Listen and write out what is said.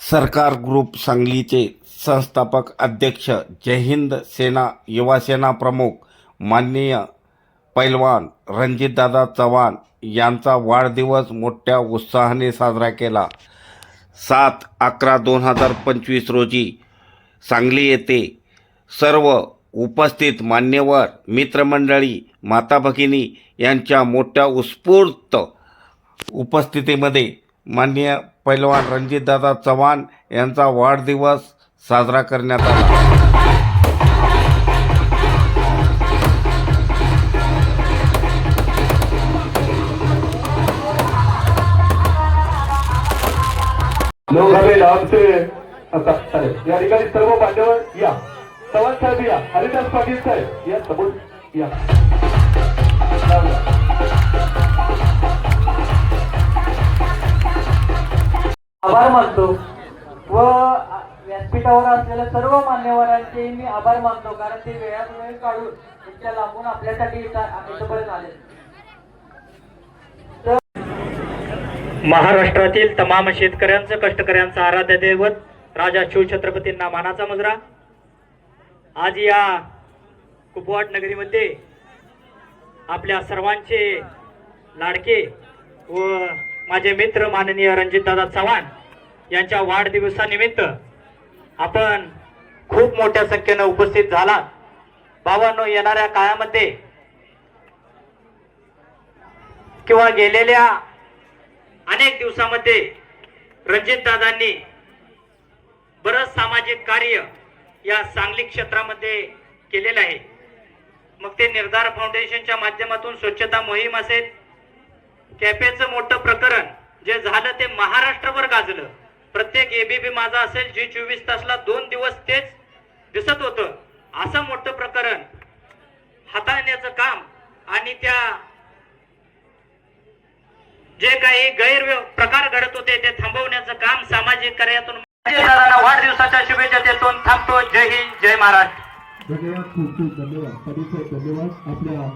सरकार ग्रुप सांगलीचे संस्थापक अध्यक्ष जय हिंद सेना युवा सेना प्रमुख माननीय पैलवान रणजितदादा चव्हाण यांचा वाढदिवस मोठ्या उत्साहाने साजरा केला. सात अकरा दोन हजार पंचवीस रोजी सांगली येथे सर्व उपस्थित मान्यवर मित्रमंडळी माता भगिनी यांच्या मोठ्या उत्स्फूर्त उपस्थितीमध्ये माननीय पैलवान रणजितदादा चव्हाण यांचा वाढदिवस साजरा करण्यात आला. लोक हवे या ठिकाणी सर्व मान्यवर या. चव्हाण साहेब या. हरिदास पाटील साहेब या समोर या. आभार मानतो. व व्यासपीठावर असलेल्या सर्व मान्यवरांचे मी आभार मानतो कारण ते वेळात वेळ काढून इतक्या लांबून आपल्यासाठी इथपर्यंत आले महाराष्ट्रातील तमाम शेतकऱ्यांचं कष्टकऱ्यांचं आराध्य दैवत राजा शिवछत्रपतींना मानाचा मुजरा. आज या कुपवाड नगरीमध्ये आपल्या सर्वांचे लाडके व माझे मित्र माननीय रणजितदादा चव्हाण यांच्या वाढदिवसानिमित्त आपण खूप मोठ्या संख्येनं उपस्थित झालात. बाबांनो येणाऱ्या काळामध्ये किंवा गेलेल्या अनेक दिवसामध्ये रणजितदादांनी बरंच सामाजिक कार्य या सांगली क्षेत्रामध्ये केलेलं आहे. मग ते निर्धार फाउंडेशनच्या माध्यमातून स्वच्छता मोहीम असेल कॅफेचं मोठं प्रकरण जे झालं ते महाराष्ट्रभर गाजलं. प्रत्येक एबीबी माझा असेल जी चोवीस तासला दोन दिवस तेच दिसत होतं. असं मोठं प्रकरण हाताळण्याचं काम आणि त्या जे काही गैर प्रकार घडत होते ते थांबवण्याचं काम सामाजिक कार्यातून वाढदिवसाच्या शुभेच्छा देतो थांबतो. जय हिंद जय महाराष्ट्र. धन्यवाद खूप खूप धन्यवाद. परिचय धन्यवाद. आपल्या